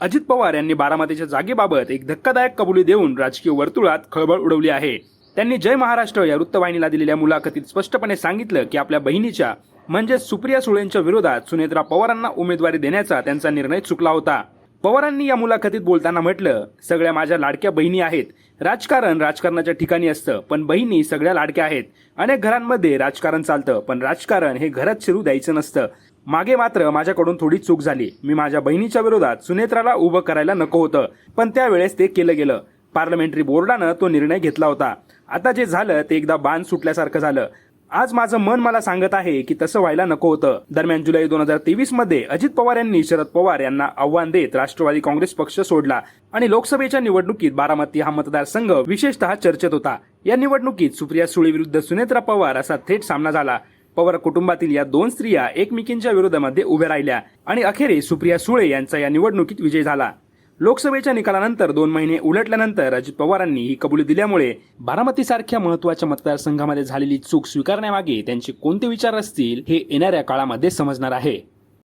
अजित पवार यांनी बारामतीच्या जागेबाबत एक धक्कादायक कबुली देऊन राजकीय वर्तुळात खळबळ उडवली आहे. त्यांनी जय महाराष्ट्र या वृत्तवाहिनीला दिलेल्या मुलाखतीत स्पष्टपणे सांगितलं की आपल्या बहिणीच्या म्हणजेच सुप्रिया सुळेंच्या विरोधात सुनेत्रा पवारांना उमेदवारी देण्याचा त्यांचा निर्णय चुकला होता. पवारांनी या मुलाखतीत बोलताना म्हटलं सगळ्या माझ्या लाडक्या बहिणी आहेत. राजकारण राजकारणाच्या ठिकाणी असतं पण बहिणी सगळ्या लाडक्या आहेत. अनेक घरांमध्ये राजकारण चालतं पण राजकारण हे घरात शिरू द्यायचं नसतं. मागे मात्र माझ्याकडून थोडी चूक झाली. मी माझ्या बहिणीच्या विरोधात सुनेत्राला उभं करायला नको होतं. पण त्यावेळेस ते केलं गेलं. पार्लमेंटरी बोर्डानं तो निर्णय घेतला होता. आता जे झालं ते एकदा बाण सुटल्यासारखं झालं. आज माझं मन मला सांगत आहे की तसं व्हायला नको होतं. दरम्यान जुलै दोन हजार तेवीसमध्ये अजित पवार यांनी शरद पवार यांना आव्हान देत राष्ट्रवादी काँग्रेस पक्ष सोडला आणि लोकसभेच्या निवडणुकीत बारामती हा मतदारसंघ विशेषतः चर्चेत होता. या निवडणुकीत सुप्रिया सुळे विरुद्ध सुनेत्रा पवार असा थेट सामना झाला. पवार कुटुंबातील या दोन स्त्रिया एकमेकींच्या विरोधामध्ये उभ्या राहिल्या आणि अखेरीस सुप्रिया सुळे यांचा या निवडणुकीत विजय झाला. लोकसभेच्या निकालानंतर दोन महिने उलटल्यानंतर अजित पवारांनी ही कबुली दिल्यामुळे बारामतीसारख्या महत्त्वाच्या मतदारसंघामध्ये झालेली चूक स्वीकारण्यामागे त्यांचे कोणते विचार असतील हे येणाऱ्या काळामध्ये समजणार आहे.